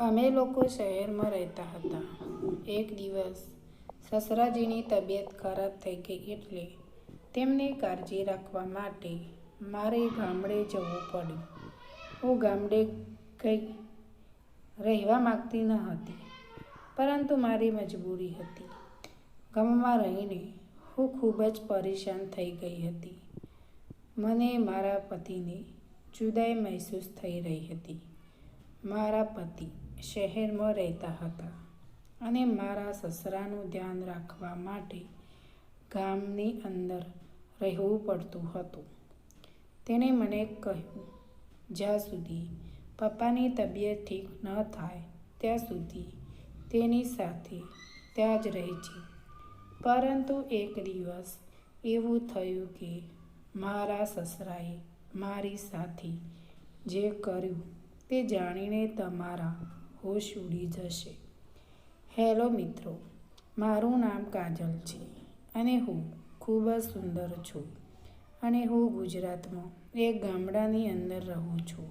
અમે લોકો શહેરમાં રહેતા હતા. એક દિવસ સસરાજીની તબિયત ખરાબ થઈ ગઈ એટલે તેમને કાળજી રાખવા માટે મારે ગામડે જવું પડ્યું. હું ગામડે કંઈ રહેવા માગતી ન હતી, પરંતુ મારી મજબૂરી હતી. ગામમાં રહીને હું ખૂબ જ પરેશાન થઈ ગઈ હતી. મને મારા પતિને જુદાઈ મહેસૂસ થઈ રહી હતી. મારા પતિ શહેરમાં રહેતા હતા અને મારા સસરાનું ધ્યાન રાખવા માટે ગામની અંદર રહેવું પડતું હતું. તેણે મને કહ્યું, જ્યાં સુધી પપ્પાની તબિયત ઠીક ન થાય, ત્યાં સુધી તેની સાથે ત્યાં જ રહેજે. પરંતુ એક દિવસ એવું થયું કે મારા સસરાએ મારી સાથે જે કર્યું તે જાણીને તમારા હોશ ઉડી જશે. હેલો મિત્રો, મારું નામ કાજલ છે અને હું ખૂબ જ સુંદર છું અને હું ગુજરાતમાં એક ગામડાની અંદર રહું છું.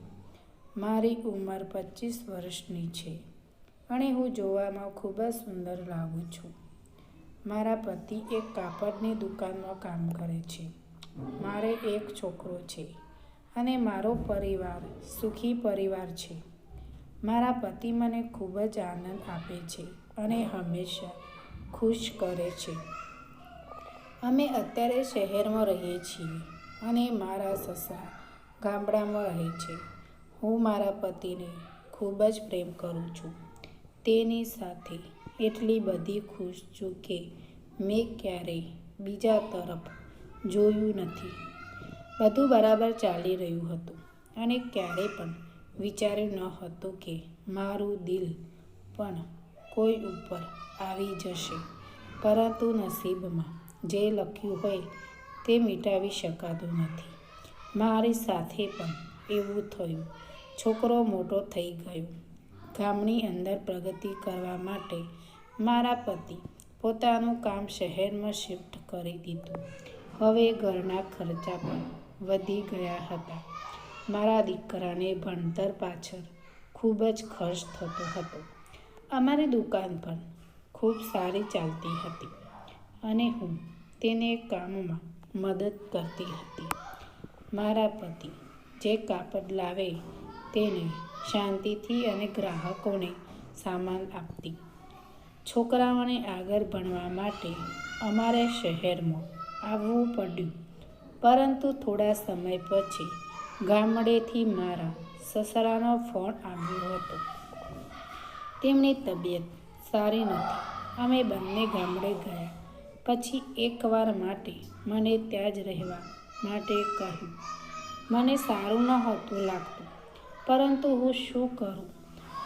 મારી ઉંમર પચીસ વર્ષની છે અને હું જોવામાં ખૂબ જ સુંદર લાગું છું. મારા પતિ એક કાપડની દુકાનમાં કામ કરે છે. મારે એક છોકરો છે. અને મારો પરિવાર સુખી પરિવાર છે. મારા પતિ મને ખૂબ જ આનંદ આપે છે અને હંમેશા ખુશ કરે છે. અમે અત્યારે શહેરમાં રહીએ છીએ અને મારા સસરા ગામડામાં રહે છે. હું મારા પતિને ખૂબ જ પ્રેમ કરું છું. તેની સાથે એટલી બધી ખુશ છું કે મેં ક્યારેય બીજા તરફ જોયું નથી. બધું બરાબર ચાલી રહ્યું હતું. અને ક્યારે પણ વિચાર્યું ન હતું કે મારું દિલ પણ કોઈ ઉપર આવી જશે. પરંતુ નસીબમાં જે લખ્યું હોય તે મિટાવી શકાતું નથી. મારી સાથે પણ એવું થયું. છોકરો મોટો થઈ ગયો. ગામની અંદર પ્રગતિ કરવા માટે મારા પતિ પોતાનું કામ શહેરમાં શિફ્ટ કરી દીધું. હવે ઘરના ખર્ચા પણ વધી ગયા હતા. મારા દીકરાને ભણતર પાછળ ખૂબ જ ખર્ચ થતો હતો. અમારી દુકાન પણ ખૂબ સારી ચાલતી હતી અને હું તેને કામમાં મદદ કરતી હતી. મારા પતિ જે કાપડ લાવે તેને શાંતિથી અને ગ્રાહકોને સામાન આપતી. છોકરાઓને આગળ ભણવા માટે અમારે શહેરમાં આવવું પડ્યું. પરંતુ થોડા સમય પછી ગામડેથી મારા સસરાનો ફોન આવ્યો હતો. તેમની તબિયત સારી નથી. અમે બંને ગામડે ગયા. પછી એકવાર માટે મને ત્યાં જ રહેવા માટે કહ્યું. મને સારું નહોતું લાગતું, પરંતુ હું શું કરું?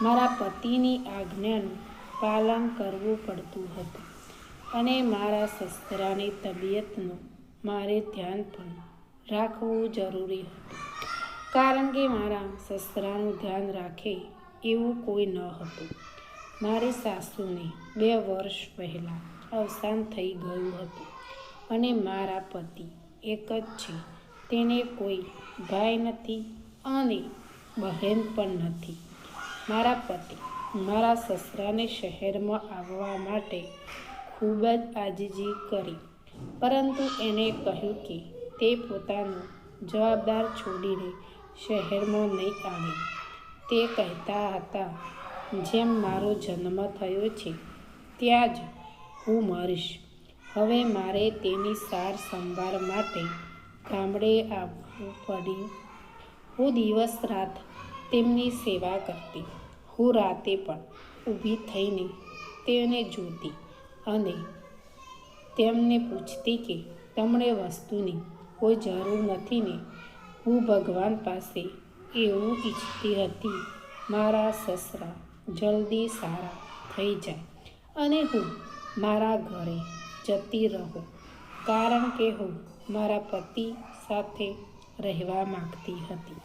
મારા પતિની આજ્ઞાનું પાલન કરવું પડતું હતું અને મારા સસરાની તબિયતનું મારે ધ્યાન પણ રાખવું જરૂરી હતું. કારણ કે મારા સસરાનું ધ્યાન રાખે એવું કોઈ ન હતું. મારી સાસુને બે વર્ષ પહેલાં અવસાન થઈ ગયું હતું અને મારા પતિ એક જ છે. તેને કોઈ ભાઈ નથી અને બહેન પણ નથી. મારા પતિ મારા સસરાને શહેરમાં આવવા માટે ખૂબ જ આજીજી કરી. પરંતુ એને કહ્યું કે તે પોતાનું જવાબદાર છોડીને શહેરમાં નહીં આવે. તે કહેતા હતા, જેમ મારો જન્મ થયો છે, ત્યાં જ હું મરીશ. હવે મારે તેની સાર સંભાળ માટે ગામડે આવવું પડ્યું. હું દિવસ રાત તેમની સેવા કરતી. હું રાતે પણ ઊભી થઈને તેને જોતી અને તેમને પૂછતી કે તમને વસ્તુની કોઈ જરૂર નથી ને? હું ભગવાન પાસે એવું ઈચ્છતી હતી, મારા સસરા જલ્દી સારા થઈ જાય અને હું મારા ઘરે જતી રહું, કારણ કે હું મારા પતિ સાથે રહેવા માગતી હતી.